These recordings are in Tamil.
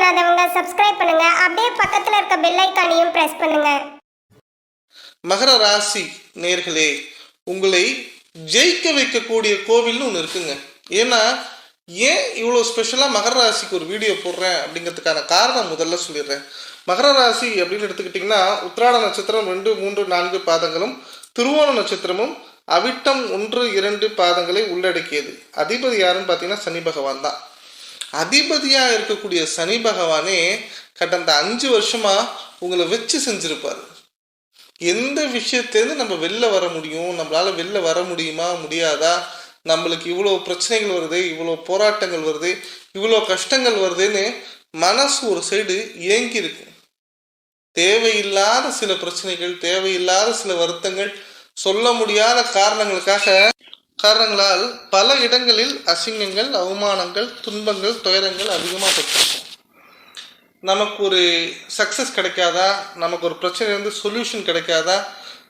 பண்ணாதவங்க சப்ஸ்கிரைப் பண்ணுங்க. அப்படியே பக்கத்துல இருக்க பெல் ஐக்கானையும் பிரஸ் பண்ணுங்க. மகர ராசி நேர்களே உங்களை ஜெயிக்க வைக்கக்கூடிய கோவில்னு ஒன்று இருக்குங்க. ஏன்னா ஏன் இவ்வளோ ஸ்பெஷலாக மகர ராசிக்கு ஒரு வீடியோ போடுறேன் அப்படிங்கிறதுக்கான காரணம் முதல்ல சொல்லிடுறேன். மகர ராசி அப்படின்னு எடுத்துக்கிட்டிங்கன்னா உத்திராட நட்சத்திரம் ரெண்டு மூன்று நான்கு பாதங்களும் திருவோண நட்சத்திரமும் அவிட்டம் ஒன்று இரண்டு பாதங்களை உள்ளடக்கியது. அதிபதி யாருன்னு பார்த்தீங்கன்னா சனி பகவான் தான். அதிபதியாக இருக்கக்கூடிய சனி பகவானே கடந்த அஞ்சு வருஷமா உங்களை வச்சு செஞ்சிருப்பாரு. எந்த விஷயத்துலேருந்து நம்ம வெளில வர முடியும்? நம்மளால வெளில வர முடியுமா? முடியாதா? நம்மளுக்கு இவ்வளோ பிரச்சனைகள் வருது இவ்வளோ போராட்டங்கள் வருது இவ்வளோ கஷ்டங்கள் வருதுன்னு மனசு ஒரு சைடு ஏங்கி இருக்கும் தேவையில்லாத சில பிரச்சனைகள் தேவையில்லாத சில வருத்தங்கள் சொல்ல முடியாத காரணங்களுக்காக காரணங்களால் பல இடங்களில் அசிங்கங்கள் அவமானங்கள் துன்பங்கள் துயரங்கள் அதிகமாக பெற்றிருக்கும் நமக்கு ஒரு சக்ஸஸ் கிடைக்காதா? நமக்கு ஒரு பிரச்சனையிலேருந்து சொல்யூஷன் கிடைக்காதா?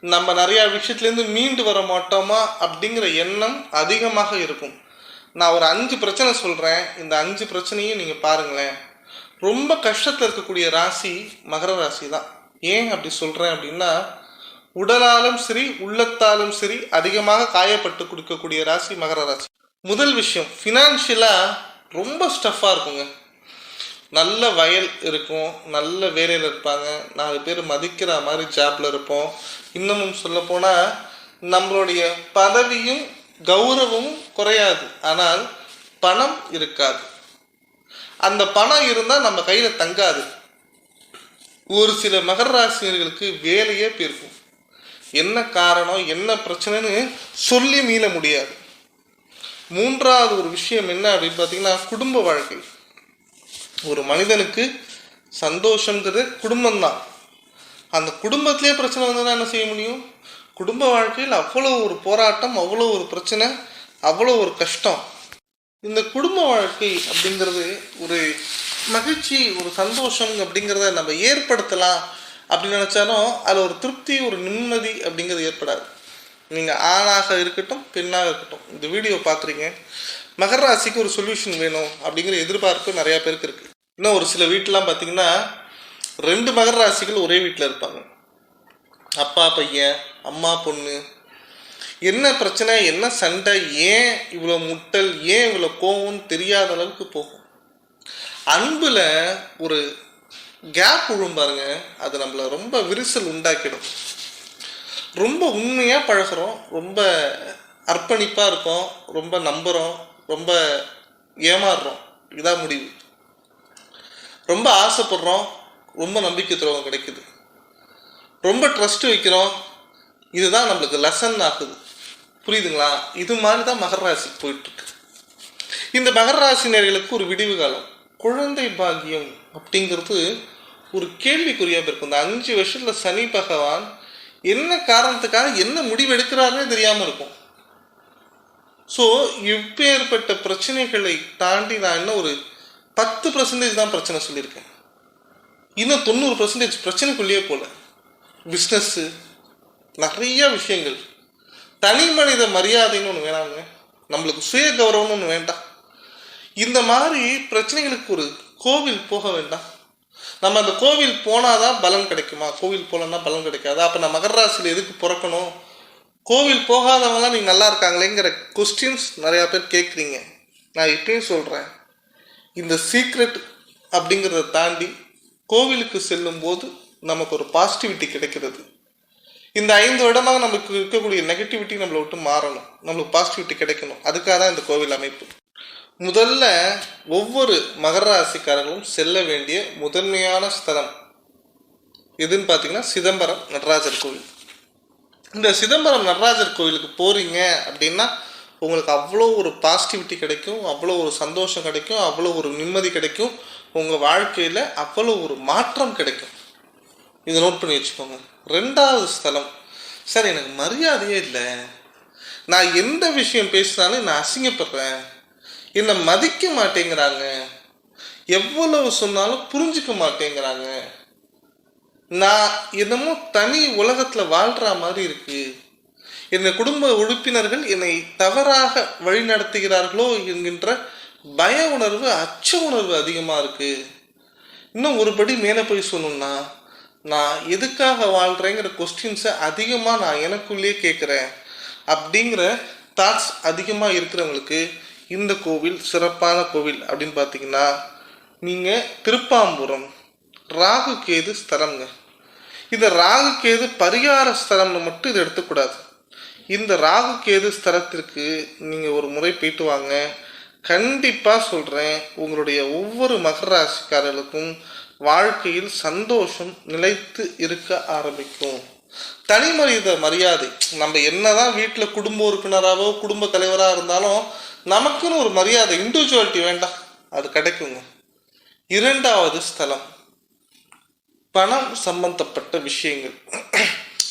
நம்ம நிறையா விஷயத்துலேருந்து மீண்டு வர மாட்டோமா? அப்படிங்கிற எண்ணம் அதிகமாக இருக்கும். நான் ஒரு அஞ்சு பிரச்சனை சொல்கிறேன் இந்த அஞ்சு பிரச்சனையும் நீங்கள் பாருங்களேன். ரொம்ப கஷ்டத்தில் இருக்கக்கூடிய ராசி மகர ராசி தான் ஏன் அப்படி சொல்கிறேன் அப்படின்னா உடலாலும் சரி உள்ளத்தாலும் சரி அதிகமாக காயப்பட்டு கொடுக்கக்கூடிய ராசி மகர ராசி. முதல் விஷயம் ஃபினான்ஷியலாக ரொம்ப ஸ்டஃப்பாக இருக்குங்க. நல்ல வயல் இருக்கும் நல்ல வேலையில் இருப்பாங்க. நாலு பேர் மதிக்கிற மாதிரி ஜாப்ல இருப்போம். இன்னமும் சொல்லப்போனால் நம்மளுடைய பதவியும் கௌரவமும் குறையாது. ஆனால் பணம் இருக்காது. அந்த பணம் இருந்தால் நம்ம கையில் தங்காது. ஒரு சில மகர ராசினியர்களுக்கு வேலையே போயிருக்கும். என்ன காரணம் என்ன பிரச்சனைன்னு சொல்லி மீள முடியாது. மூன்றாவது ஒரு விஷயம் என்ன அப்படின்னு பார்த்தீங்கன்னா குடும்ப வாழ்க்கை. ஒரு மனிதனுக்கு சந்தோஷங்கிறது குடும்பம்தான். அந்த குடும்பத்திலே பிரச்சனை வந்ததுன்னா என்ன செய்ய முடியும்? குடும்ப வாழ்க்கையில் அவ்வளோ ஒரு போராட்டம் அவ்வளோ ஒரு பிரச்சனை அவ்வளோ ஒரு கஷ்டம். இந்த குடும்ப வாழ்க்கை அப்படிங்கிறது ஒரு மகிழ்ச்சி ஒரு சந்தோஷம் அப்படிங்கிறத நம்ம ஏற்படுத்தலாம். அப்படின்னு நினச்சாலும் அதில் ஒரு திருப்தி ஒரு நிம்மதி அப்படிங்கிறது ஏற்படாது. நீங்கள் ஆணாக இருக்கட்டும் பெண்ணாக இருக்கட்டும் இந்த வீடியோ பார்க்குறீங்க மகர ராசிக்கு ஒரு சொல்யூஷன் வேணும் அப்படிங்கிற எதிர்பார்ப்பு நிறையா பேருக்கு இருக்குது இன்னும் ஒரு சில வீட்டிலாம் பார்த்தீங்கன்னா ரெண்டு மகர ராசிகள் ஒரே வீட்டில் இருப்பாங்க. அப்பா பையன் அம்மா பொண்ணு. என்ன பிரச்சனை என்ன சண்டை ஏன் இவ்வளோ முட்டல் ஏன் இவ்வளோ கோவம்னு தெரியாத அளவுக்கு போகும். அன்பில் ஒரு கேப் விழும் பாருங்க அது நம்மளை ரொம்ப விரிசல் உண்டாக்கிடும். ரொம்ப உண்மையாக பழகுறோம் ரொம்ப அர்ப்பணிப்பாக இருக்கோம் ரொம்ப நம்புகிறோம் ரொம்ப ஏமாறுறோம். இதான் முடிவு. ரொம்ப ஆசைப்படுறோம் ரொம்ப நம்பிக்கை துரோகம் கிடைக்குது. ரொம்ப ட்ரஸ்ட் வைக்கிறோம் இதுதான் நம்மளுக்கு லெசன் ஆகுது. புரியுதுங்களா? இது மாதிரி தான் மகர ராசிக்கு போயிட்டுருக்கு. இந்த மகர ராசினியர்களுக்கு ஒரு விடிவு காலம். குழந்தை பாக்கியம் அப்படிங்கிறது ஒரு கேள்விக்குறியாக இருக்கும் இந்த அஞ்சு வருஷத்தில் சனி பகவான் என்ன காரணத்துக்காக என்ன முடிவு எடுக்கிறாருன்னே தெரியாமல் இருக்கும். ஸோ இப்பேற்பட்ட பிரச்சனைகளை தாண்டி நான் என்ன ஒரு பத்து பர்சன்டேஜ் தான் பிரச்சனை சொல்லியிருக்கேன். இன்னும் தொண்ணூறு பர்சன்டேஜ் பிரச்சனைக்குள்ளேயே போல. பிஸ்னஸ்ஸு நிறைய விஷயங்கள். தனி மனித மரியாதைன்னு ஒன்று வேணாங்க நம்மளுக்கு சுய கௌரவம்னு ஒன்று வேண்டாம். இந்த மாதிரி பிரச்சனைகளுக்கு ஒரு கோவில் போக வேண்டாம். நம்ம அந்த கோவில் போனாதான் பலன் கிடைக்குமா? கோவில் போகலன்னா பலன் கிடைக்காதா? அப்போ நான் மகர ராசியில் எதுக்கு பிறக்கணும்? கோவில் போகாதவங்களாம் நீங்கள் நல்லா இருக்காங்களேங்கிற கொஸ்டின்ஸ் நிறையா பேர் கேட்குறீங்க நான் இப்பயும் சொல்கிறேன் இந்த சீக்ரெட் அப்படிங்கிறத தாண்டி கோவிலுக்கு செல்லும் போது நமக்கு ஒரு பாசிட்டிவிட்டி கிடைக்கிறது. இந்த ஐந்து வருடமாக நமக்கு இருக்கக்கூடிய நெகட்டிவிட்டி நம்மளை விட்டு மாறணும். நம்மளுக்கு பாசிட்டிவிட்டி கிடைக்கணும். அதுக்காக தான் இந்த கோவில் அமைப்பு. முதல்ல ஒவ்வொரு மகர ராசிக்காரர்களும் செல்ல வேண்டிய முதன்மையான ஸ்தலம் எதுன்னு பார்த்தீங்கன்னா சிதம்பரம் நடராஜர் கோவில். இந்த சிதம்பரம் நடராஜர் கோவிலுக்கு போகிறீங்க அப்படின்னா உங்களுக்கு அவ்வளோ ஒரு பாசிட்டிவிட்டி கிடைக்கும் அவ்வளோ ஒரு சந்தோஷம் கிடைக்கும் அவ்வளோ ஒரு நிம்மதி கிடைக்கும் உங்கள் வாழ்க்கையில் அவ்வளோ ஒரு மாற்றம் கிடைக்கும். இதை நோட் பண்ணி வச்சுக்கோங்க. ரெண்டாவது ஸ்தலம். சார் எனக்கு மரியாதையே இல்லை. நான் எந்த விஷயம் பேசினாலும் நான் அசிங்கப்படுறேன். என்னை மதிக்க மாட்டேங்கிறாங்க? எவ்வளவு சொன்னாலும் புரிஞ்சுக்க மாட்டேங்கிறாங்க. நான் என்னமோ தனி உலகத்தில் வாழ்கிற மாதிரி இருக்கு. என்னை குடும்ப உறுப்பினர்கள் என்னை தவறாக வழி நடத்துகிறார்களோ என்கின்ற பய உணர்வு அச்ச உணர்வு அதிகமாக இருக்கு. இன்னும் ஒரு படி மேலே போய் சொல்லணும்னா நான் எதுக்காக வாழ்கிறேங்கிற கொஸ்டின்ஸை அதிகமாக நான் எனக்குள்ளேயே கேட்குறேன். அப்படிங்கிற தாட்ஸ் அதிகமாக இருக்கிறவங்களுக்கு இந்த கோவில் சிறப்பான கோவில் அப்படின்னு பார்த்தீங்கன்னா நீங்கள் திருப்பாம்புரம் ராகு கேது ஸ்தலம்ங்க. இந்த ராகு கேது பரிகார ஸ்தலம்னு மட்டும் இதை எடுத்துக்கூடாது. இந்த ராகு கேது ஸ்தலத்திற்கு நீங்கள் ஒரு முறை போயிட்டு வாங்க. கண்டிப்பாக சொல்கிறேன் உங்களுடைய ஒவ்வொரு மகர ராசிக்காரர்களுக்கும் வாழ்க்கையில் சந்தோஷம் நிலைத்து இருக்க ஆரம்பிக்கும். தனி மனித மரியாதை நம்ம என்னதான் வீட்டில் குடும்ப உறுப்பினராகவோ குடும்ப தலைவராக இருந்தாலும் நமக்குன்னு ஒரு மரியாதை இண்டிவிஜுவாலிட்டி வேண்டாம் அது கிடைக்குங்க. இரண்டாவது ஸ்தலம். பணம் சம்பந்தப்பட்ட விஷயங்கள்.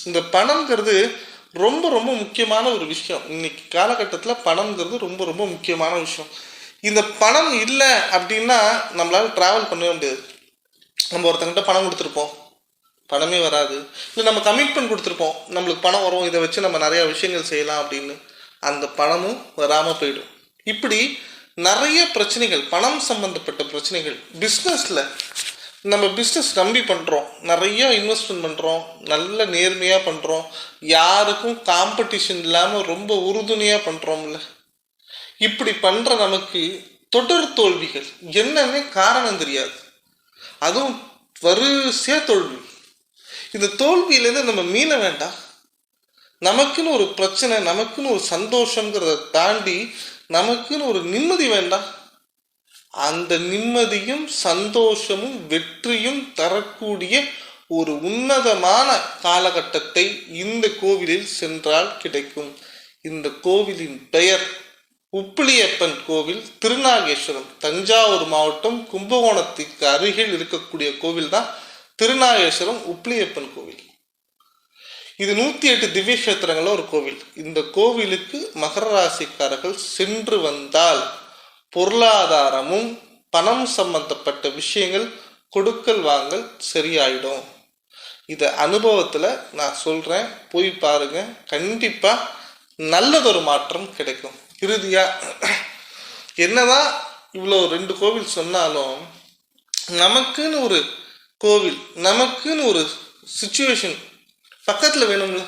இந்த பணம்ங்கிறது ரொம்ப ரொம்ப முக்கியமான ஒரு விஷயம். இன்னைக்கு காலகட்டத்தில் பணம்ங்கிறது ரொம்ப ரொம்ப முக்கியமான விஷயம். இந்த பணம் இல்லை அப்படின்னா நம்மளால் ட்ராவல் பண்ணவே முடியாது. நம்ம ஒருத்தங்கிட்ட பணம் கொடுத்துருப்போம். பணமே வராது. இல்லை நம்ம கமிட்மெண்ட் கொடுத்துருப்போம். நம்மளுக்கு பணம் வரும். இதை வச்சு நம்ம நிறையா விஷயங்கள் செய்யலாம் அப்படின்னு. அந்த பணமும் வராமல் போயிடும். இப்படி நிறைய பிரச்சனைகள் பணம் சம்பந்தப்பட்ட பிரச்சனைகள் பிஸ்னஸில் நம்ம பிஸ்னஸ் நம்பி பண்ணுறோம் நிறைய இன்வெஸ்ட்மெண்ட் பண்ணுறோம் நல்ல நேர்மையாக பண்ணுறோம் யாருக்கும் காம்படிஷன் இல்லாமல் ரொம்ப உறுதுணையாக பண்ணுறோம்ல இப்படி பண்ணுற நமக்கு தொடர் தோல்விகள். என்னன்னே காரணம் தெரியாது. அதுவும் வரிசையாக தோல்வி. இந்த தோல்வியிலேருந்து நம்ம மீள வேண்டாம். நமக்குன்னு ஒரு பிரச்சனை நமக்குன்னு ஒரு சந்தோஷங்கிறத தாண்டி நமக்குன்னு ஒரு நிம்மதி வேண்டாம். அந்த நிம்மதியும் சந்தோஷமும் வெற்றியும் தரக்கூடிய ஒரு உன்னதமான காலகட்டத்தை இந்த கோவிலில் சென்றால் கிடைக்கும். இந்த கோவிலின் பெயர் உப்பிலியப்பன் கோவில் திருநாகேஸ்வரம் தஞ்சாவூர் மாவட்டம் கும்பகோணத்துக்கு அருகில் இருக்கக்கூடிய கோவில் தான் திருநாகேஸ்வரம் உப்பிலியப்பன் கோவில். இது நூற்றி எட்டு திவ்ய கஷேத்திரங்களில் ஒரு கோவில். இந்த கோவிலுக்கு மகர ராசிக்காரர்கள் சென்று வந்தால் பொருளாதாரமும் பணம் சம்பந்தப்பட்ட விஷயங்கள் கொடுக்கல் வாங்கல் சரியாயிடும். இதை அனுபவத்தில் நான் சொல்கிறேன் போய் பாருங்க. கண்டிப்பாக நல்லதொரு மாற்றம் கிடைக்கும். இறுதியாக என்னதான் இவ்வளோ ரெண்டு கோவில் சொன்னாலும் நமக்குன்னு ஒரு கோவில் நமக்குன்னு ஒரு சுச்சுவேஷன் பக்கத்தில் வேணும்ல.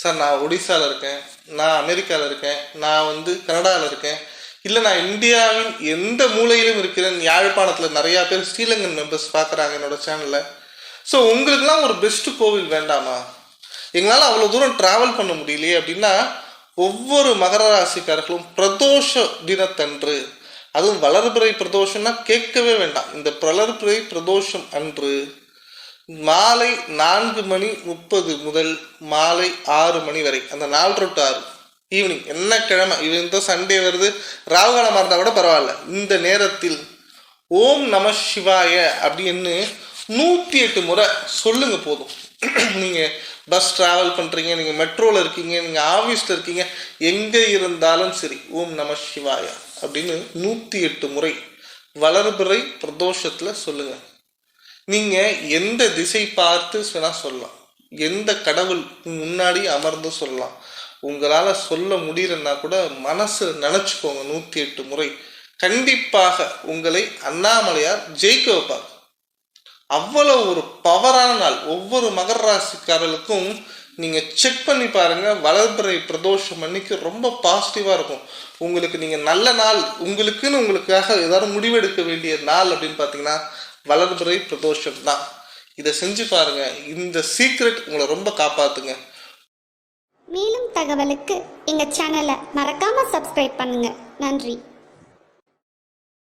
சார் நான் ஒடிசாவில் இருக்கேன். நான் அமெரிக்காவில் இருக்கேன். நான் வந்து கனடாவில் இருக்கேன். இல்லை நான் இந்தியாவின் எந்த மூலையிலும் இருக்கிறேன். யாழ்ப்பாணத்தில் நிறையா பேர் ஸ்ரீலங்கன் மெம்பர்ஸ் பார்க்குறாங்க என்னோட சேனலில் ஸோ உங்களுக்குலாம் ஒரு பெஸ்ட்டு கோவில் வேண்டாமா? எங்களால் அவ்வளோ தூரம் ட்ராவல் பண்ண முடியலையே அப்படின்னா ஒவ்வொரு மகர ராசிக்காரர்களும் பிரதோஷ தினத்தன்று அதுவும் வளர்பிறை பிரதோஷம்னா கேட்கவே வேண்டாம். இந்த வளர்பிறை பிரதோஷம் அன்று மாலை நான்கு மணி முப்பது முதல் மாலை ஆறு மணி வரை. அந்த நாலு டு ஆறு. ஈவினிங் என்ன கிழமை? இது இந்த சண்டே வருது. ராகுகாலமாக இருந்தால் கூட பரவாயில்ல. இந்த நேரத்தில் ஓம் நம சிவாய அப்படின்னு நூற்றி எட்டு முறை சொல்லுங்க போதும். நீங்கள் பஸ் ட்ராவல் பண்ணுறீங்க நீங்கள் மெட்ரோவில் இருக்கீங்க நீங்கள் ஆஃபீஸில் இருக்கீங்க எங்கே இருந்தாலும் சரி ஓம் நம சிவாய அப்படின்னு நூற்றி எட்டு முறை வளர்பிறை பிரதோஷத்தில் சொல்லுங்கள் நீங்க எந்த திசை பார்த்து வேணா சொல்லலாம். எந்த கடவுள் முன்னாடி அமர்ந்து சொல்லலாம். உங்களால் சொல்ல முடியலன்னா கூட மனசு நினச்சிக்கோங்க நூற்றி எட்டு முறை. கண்டிப்பாக உங்களை அண்ணாமலையார் ஜெயிக்க வைப்பார். அவ்வளவு ஒரு பவரான நாள். ஒவ்வொரு மகர ராசிக்காரர்களுக்கும் நீங்கள் செக் பண்ணி பாருங்கள் வளர்பிறை பிரதோஷம் அன்னைக்கு ரொம்ப பாசிட்டிவாக இருக்கும். உங்களுக்கு நீங்கள் நல்ல நாள். உங்களுக்குன்னு உங்களுக்காக ஏதாவது முடிவெடுக்க வேண்டிய நாள் அப்படின்னு பார்த்தீங்கன்னா வளர்பிறை பிரதோஷம் தான். இதை செஞ்சு பாருங்க. இந்த சீக்ரெட் உங்களை ரொம்ப காப்பாத்துங்க. மேலும் தகவலுக்கு எங்கள் சேனலை மறக்காமல் சப்ஸ்கிரைப் பண்ணுங்கள் நன்றி.